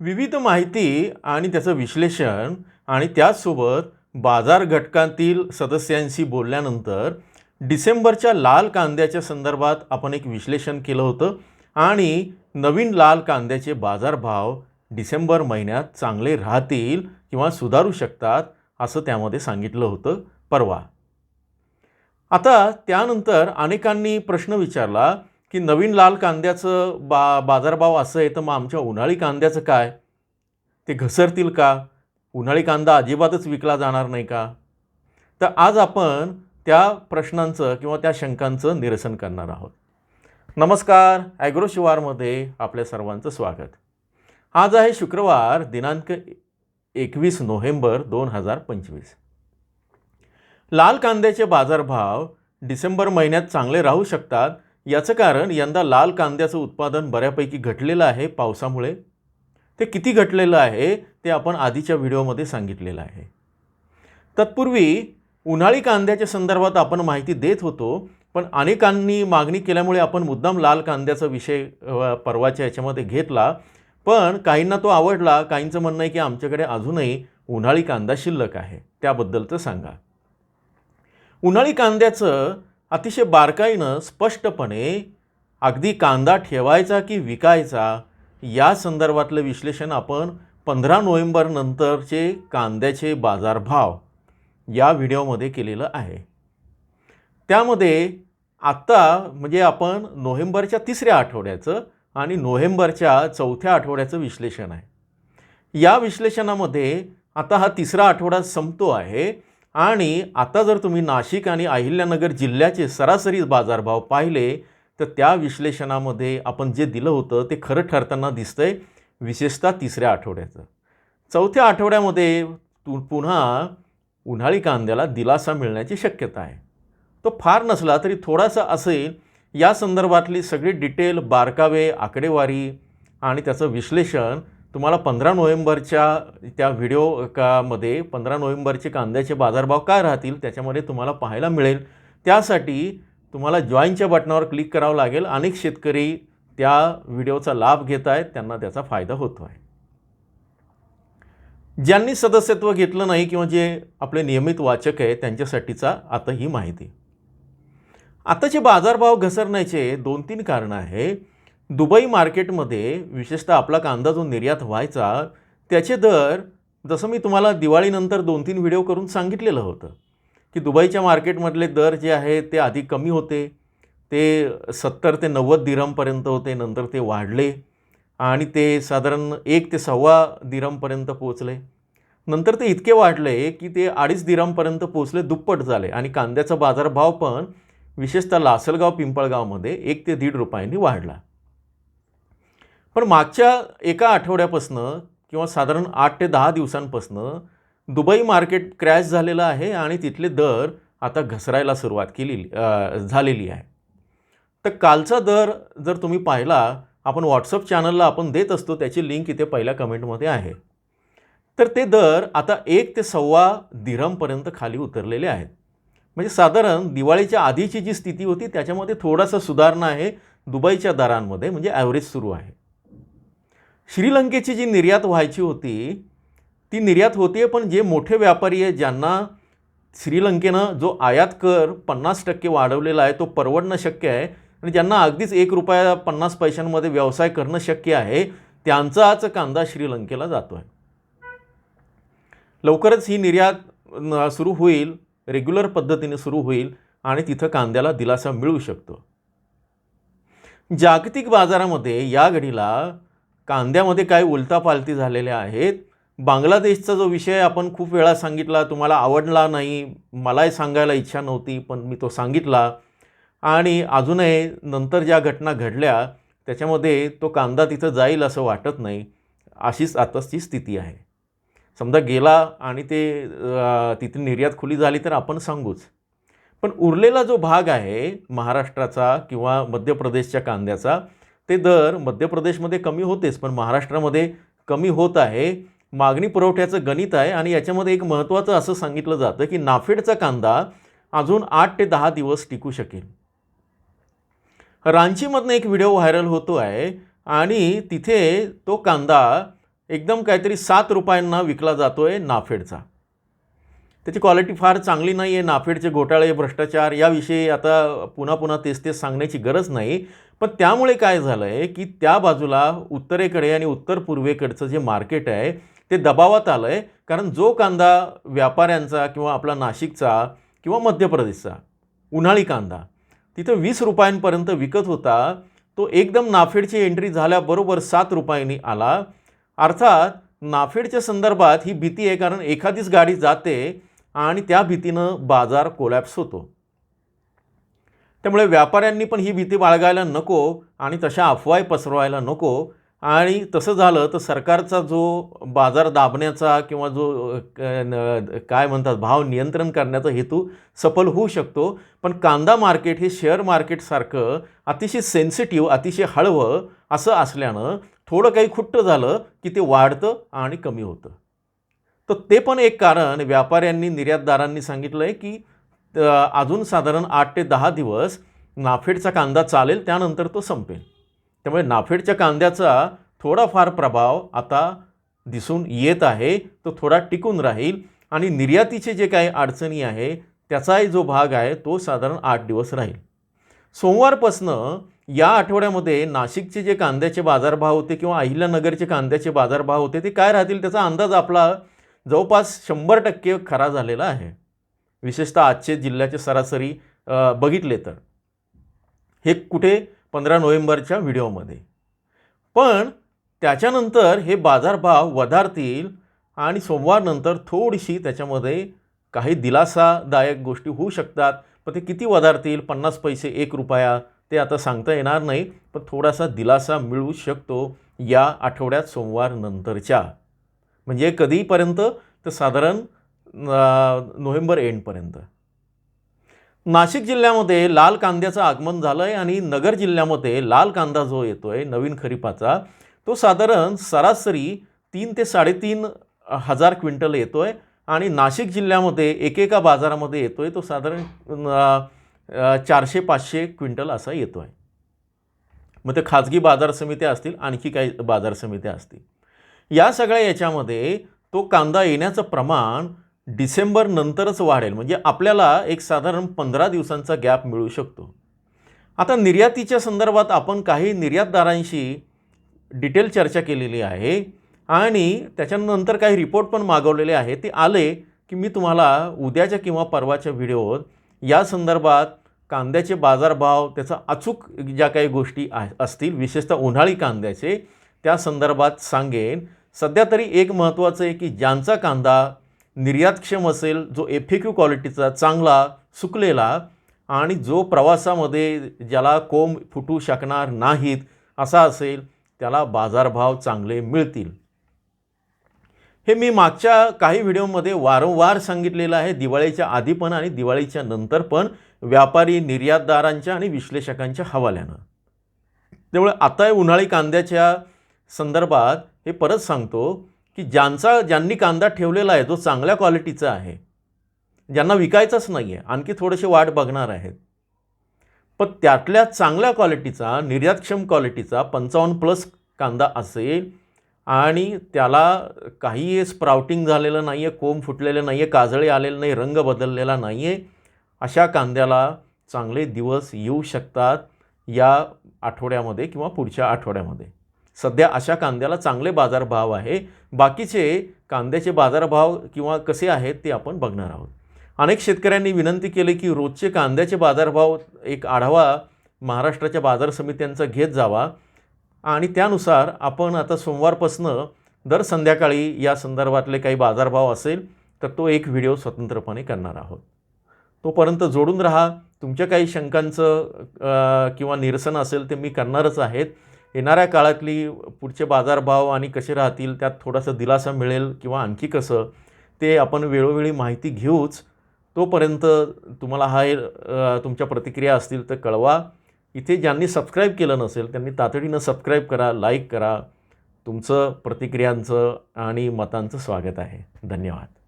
विविध माहिती आणि त्याचं विश्लेषण आणि त्याचसोबत बाजार घटकांतील सदस्यांशी बोलल्यानंतर डिसेंबरच्या लाल कांद्याच्या संदर्भात आपण एक विश्लेषण केलं होतं आणि नवीन लाल कांद्याचे बाजारभाव डिसेंबर महिन्यात चांगले राहतील किंवा सुधारू शकतात असं त्यामध्ये सांगितलं होतं. परवा. आता त्यानंतर अनेकांनी प्रश्न विचारला की नवीन लाल कांद्याचं बा बाजारभाव असं आहे तर मग आमच्या उन्हाळी कांद्याचं काय? ते घसरतील का? उन्हाळी कांदा अजिबातच विकला जाणार नाही का? तर आज आपण त्या प्रश्नांचं किंवा त्या शंकांचं निरसन करणार आहोत. नमस्कार ॲग्रो शिवारमध्ये आपल्या सर्वांचं स्वागत. आज आहे शुक्रवार दिनांक एकवीस नोव्हेंबर दोन हजार पंचवीस. लाल कांद्याचे बाजारभाव डिसेंबर महिन्यात चांगले राहू शकतात याचं कारण यंदा लाल कांद्याचं उत्पादन बऱ्यापैकी घटलेलं आहे पावसामुळे. ते किती घटलेलं आहे ते आपण आधीच्या व्हिडिओमध्ये सांगितलेलं आहे. तत्पूर्वी उन्हाळी कांद्याच्या संदर्भात आपण माहिती देत होतो पण अनेकांनी मागणी केल्यामुळे आपण मुद्दाम लाल कांद्याचा विषय परवाच्या याच्यामध्ये घेतला. पण काहींना तो आवडला काहींचं म्हणणं आहे की आमच्याकडे अजूनही उन्हाळी कांदा शिल्लक आहे. त्याबद्दलचं सांगा. उन्हाळी कांद्याचं अतिशय बारकाईनं स्पष्टपणे अगदी कांदा ठेवायचा की विकायचा या संदर्भातलं विश्लेषण आपण पंधरा नोव्हेंबरनंतरचे कांद्याचे बाजारभाव या व्हिडिओमध्ये केलेलं आहे. त्यामध्ये आत्ता म्हणजे आपण नोव्हेंबरच्या तिसऱ्या आठवड्याचं आणि नोव्हेंबरच्या चौथ्या आठवड्याचं विश्लेषण आहे. या विश्लेषणामध्ये आता हा तिसरा आठवडा संपतो आहे. आणि आता जर तुम्ही नाशिक आणि अहिल्यानगर जिल्ह्याचे सरासरी बाजारभाव पाहिले तर त्या विश्लेषणामध्ये आपण जे दिलं होतं ते खरं ठरताना दिसतंय विशेषतः तिसऱ्या आठवड्याचं. चौथ्या आठवड्यामध्ये तु पुन्हा उन्हाळी कांद्याला दिलासा मिळण्याची शक्यता आहे. तो फार नसला तरी थोडासा असेल या संदर्भातली सगळी डिटेल बारकावे आकडेवारी आणि त्याचं विश्लेषण तुम्हाला पंधरा नोव्हेंबरच्या त्या व्हिडिओ का मध्ये पंधरा नोव्हेंबरचे कांद्याचे बाजारभाव काय राहतील त्याच्यामध्ये तुम्हाला पाहायला मिळेल. त्यासाठी तुम्हाला जॉईनच्या बटनावर क्लिक करावं लागेल. अनेक शेतकरी त्या व्हिडिओचा लाभ घेत आहेत त्यांना त्याचा फायदा होतो आहे ज्यांनी सदस्यत्व घेतलं नाही किंवा जे आपले नियमित वाचक आहे त्यांच्यासाठीचा आता ही माहिती. आताचे बाजारभाव घसरण्याचे दोन तीन कारणं आहे दुबई मार्केटमध्ये विशेषतः आपला कांदा जो निर्यात व्हायचा त्याचे दर जसं मी तुम्हाला दिवाळीनंतर दोन तीन व्हिडिओ करून सांगितलेलं होतं की दुबईच्या मार्केटमधले दर जे आहे ते आधी कमी होते ते सत्तर ते नव्वद दिरमपर्यंत होते नंतर ते वाढले आणि ते साधारण एक ते सव्वा दिरमपर्यंत पोचले. नंतर ते इतके वाढले की ते अडीच दिरमपर्यंत पोचले दुप्पट झाले आणि कांद्याचा बाजारभाव पण विशेषतः लासलगाव पिंपळगावमध्ये एक ते दीड रुपयांनी वाढला. पण मागच्या एका आठवड्यापासनं किंवा साधारण आठ ते दहा दिवसांपासनं दुबई मार्केट क्रॅश झालेलं आहे आणि तिथले दर आता घसरायला सुरुवात केलेली झालेली आहे. तर कालचा दर जर तुम्ही पाहिला आपण व्हॉट्सअप चॅनलला आपण देत असतो त्याची लिंक इथे पहिल्या कमेंटमध्ये आहे. तर ते दर आता एक ते सव्वा दिरमपर्यंत खाली उतरलेले आहेत. म्हणजे साधारण दिवाळीच्या आधीची जी स्थिती होती त्याच्यामध्ये थोडासा सुधारणा आहे दुबईच्या दरांमध्ये म्हणजे ॲव्हरेज सुरू आहे. श्रीलंकेची जी निर्यात व्हायची होती ती निर्यात होते पण जे मोठे व्यापारी आहेत ज्यांना श्रीलंकेनं जो आयात कर पन्नास टक्के वाढवलेला आहे तो परवडणं शक्य आहे आणि ज्यांना अगदीच एक रुपया पन्नास पैशांमध्ये व्यवसाय करणं शक्य आहे त्यांचाच कांदा श्रीलंकेला जातो आहे लवकरच ही निर्यात सुरू होईल रेग्युलर पद्धतीने सुरू होईल आणि तिथं कांद्याला दिलासा मिळू शकतो. जागतिक बाजारामध्ये या घडीला कांद्यामध्ये काय उलतापालती झालेल्या आहेत. बांगलादेशचा जो विषय आपण खूप वेळा सांगितला तुम्हाला आवडला नाही मलाही सांगायला इच्छा नव्हती पण मी तो सांगितला. आणि अजूनही नंतर ज्या घटना घडल्या त्याच्यामध्ये तो कांदा तिथं जाईल असं वाटत नाही अशीच आताची स्थिती आहे. समजा गेला आणि ते तिथे निर्यात खुली झाली तर आपण सांगूच. पण उरलेला जो भाग आहे महाराष्ट्राचा किंवा मध्य प्रदेशच्या कांद्याचा ते दर मध्य प्रदेशमध्ये कमी होतेच पण महाराष्ट्रामध्ये कमी होत आहे. मागणी पुरवठ्याचं गणित आहे आणि याच्यामध्ये एक महत्त्वाचं असं सांगितलं जातं की नाफेडचा कांदा अजून आठ ते दहा दिवस टिकू शकेल. रांचीमधनं एक व्हिडिओ व्हायरल होतो आहे आणि तिथे तो कांदा एकदम काहीतरी सात रुपयांना विकला जातो आहे नाफेडचा. त्याची क्वालिटी फार चांगली नाही आहे नाफेडचे घोटाळे भ्रष्टाचार याविषयी आता पुन्हा पुन्हा तेच तेच सांगण्याची गरज नाही. पण त्यामुळे काय झालं आहे की त्या बाजूला उत्तरेकडे आणि उत्तर पूर्वेकडचं जे मार्केट आहे ते दबावात आलं आहे कारण जो कांदा व्यापाऱ्यांचा किंवा आपला नाशिकचा किंवा मध्य प्रदेशचा उन्हाळी कांदा तिथं वीस रुपयांपर्यंत विकत होता. तो एकदम नाफेडची एंट्री झाल्याबरोबर सात रुपयांनी आला. अर्थात नाफेडच्या संदर्भात ही भीती आहे. कारण एखादीच गाडी जाते आणि त्या भीतीनं बाजार कोलॅप्स होतो. त्यामुळे व्यापाऱ्यांनी पण ही भीती बाळगायला नको आणि तशा अफवाय पसरवायला नको. आणि तसं झालं तर सरकारचा जो बाजार दाबण्याचा किंवा जो काय म्हणतात भाव नियंत्रण करण्याचा हेतू सफल होऊ शकतो. पण कांदा मार्केट हे शेअर मार्केटसारखं अतिशय सेन्सिटिव्ह अतिशय हळवं असं असल्यानं थोडं काही खुट्ट झालं की ते वाढतं आणि कमी होतं. तर ते पण एक कारण व्यापाऱ्यांनी निर्यातदारांनी सांगितलं आहे की अजून साधारण आठ ते दहा दिवस नाफेडचा कांदा चालेल त्यानंतर तो संपेल. त्यामुळे नाफेडच्या कांद्याचा थोडाफार प्रभाव आता दिसून येत आहे तो थोडा टिकून राहील आणि निर्यातीचे जे काही अडचणी आहे त्याचाही जो भाग आहे तो साधारण आठ दिवस राहील. सोमवारपासनं या आठवड्यामध्ये नाशिकचे जे कांद्याचे बाजारभाव होते किंवा अहिल्यानगरचे कांद्याचे बाजारभाव होते ते काय राहतील त्याचा अंदाज आपला जवळपास शंभर टक्के खरा झालेला आहे. विशेषतः आजचे जिल्ह्याचे सरासरी बघितले तर. हे कुठे? पंधरा नोव्हेंबरच्या व्हिडिओमध्ये. पण त्याच्यानंतर हे बाजारभाव वधारतील आणि सोमवारनंतर थोडीशी त्याच्यामध्ये काही दिलासादायक गोष्टी होऊ शकतात. पण ते किती वधारतील? पन्नास पैसे एक रुपया ते आता सांगता येणार नाही. पण थोडासा दिलासा मिळू शकतो या आठवड्यात सोमवारनंतरच्या म्हणजे कधीपर्यंत? तर साधारण नोव्हेंबर एंडपर्यंत. नाशिक जिल्ह्यामध्ये लाल कांद्याचं आगमन झालं आहे आणि नगर जिल्ह्यामध्ये लाल कांदा जो येतो आहे नवीन खरीपाचा तो साधारण सरासरी तीन ते साडेतीन हजार क्विंटल येतो आहे आणि नाशिक जिल्ह्यामध्ये एकेका बाजारामध्ये येतो आहे तो साधारण चारशे पाचशे क्विंटल असा येतो आहे मग ते खाजगी बाजार समित्या असतील आणखी काही बाजार समित्या असतील. या सगळ्या याच्यामध्ये तो कांदा येण्याचं प्रमाण डिसेंबर नंतरच वाढेल. म्हणजे आपल्याला एक साधारण पंधरा दिवसांचा गॅप मिळू शकतो. आता निर्यातीच्या संदर्भात आपण काही निर्यातदारांशी डिटेल चर्चा केलेली आहे आणि त्याच्यानंतर काही रिपोर्ट पण मागवलेले आहे ते आले की मी तुम्हाला उद्याच्या किंवा परवाच्या व्हिडिओत या संदर्भात कांद्याचे बाजारभाव त्याचा अचूक ज्या काही गोष्टी आ असतील विशेषतः उन्हाळी कांद्याचे त्या संदर्भात सांगेन. सध्या तरी एक महत्त्वाचं आहे की ज्यांचा कांदा निर्यातक्षम असेल जो एफिक्यू क्वालिटीचा चांगला सुकलेला आणि जो प्रवासामध्ये ज्याला कोंब फुटू शकणार नाहीत असा असेल त्याला बाजारभाव चांगले मिळतील. हे मी मागच्या काही व्हिडिओमध्ये वारंवार सांगितलेलं आहे. दिवाळीच्या आधी पण आणि दिवाळीच्या नंतर पण व्यापारी निर्यातदारांच्या आणि विश्लेषकांच्या हवाल्यानं. त्यामुळे आता उन्हाळी कांद्याच्या संदर्भात हे परत सांगतो की ज्यांचा ज्यांनी कांदा ठेवलेला आहे जो चांगल्या क्वालिटीचा आहे. ज्यांना विकायचाच नाही आहे आणखी थोडेसे वाट बघणार आहेत. पण त्यातल्या चांगल्या क्वालिटीचा निर्यातक्षम क्वालिटीचा पंचावन्न प्लस कांदा असेल आणि त्याला काही स्प्राउटिंग झालेलं नाही आहे कोंब फुटलेलं नाही आहे काजळे आलेलं नाही रंग बदललेला नाही आहे अशा कांद्याला चांगले दिवस येऊ शकतात या आठवड्यामध्ये किंवा पुढच्या आठवड्यामध्ये. सध्या अशा कांद्याला चांगले बाजारभाव आहे. बाकीचे कांद्याचे बाजारभाव किंवा कसे आहेत ते आपण बघणार आहोत. अनेक शेतकऱ्यांनी विनंती केली की रोजचे कांद्याचे बाजारभाव एक आढावा महाराष्ट्राच्या बाजार समित्यांचा घेत जावा. आणि त्यानुसार आपण आता सोमवारपासनं दर संध्याकाळी या संदर्भातले काही बाजारभाव असेल तर तो एक व्हिडिओ स्वतंत्रपणे करणार आहोत. तोपर्यंत जोडून राहा. तुमच्या काही शंकांचं किंवा निरसन असेल ते मी करणारच आहेत. येणाऱ्या काळातली पुढचे बाजारभाव आणि कसे राहतील त्यात थोडासा दिलासा मिळेल किंवा आणखी कसं ते आपण वेळोवेळी माहिती घेऊच तोपर्यंत तुम्हाला हा तुमच्या प्रतिक्रिया असतील तर कळवा. इथे ज्यांनी सबस्क्राईब केलं नसेल त्यांनी तातडीनं सबस्क्राईब करा लाईक करा. तुमचं प्रतिक्रियांचं आणि मतांचं स्वागत आहे. धन्यवाद.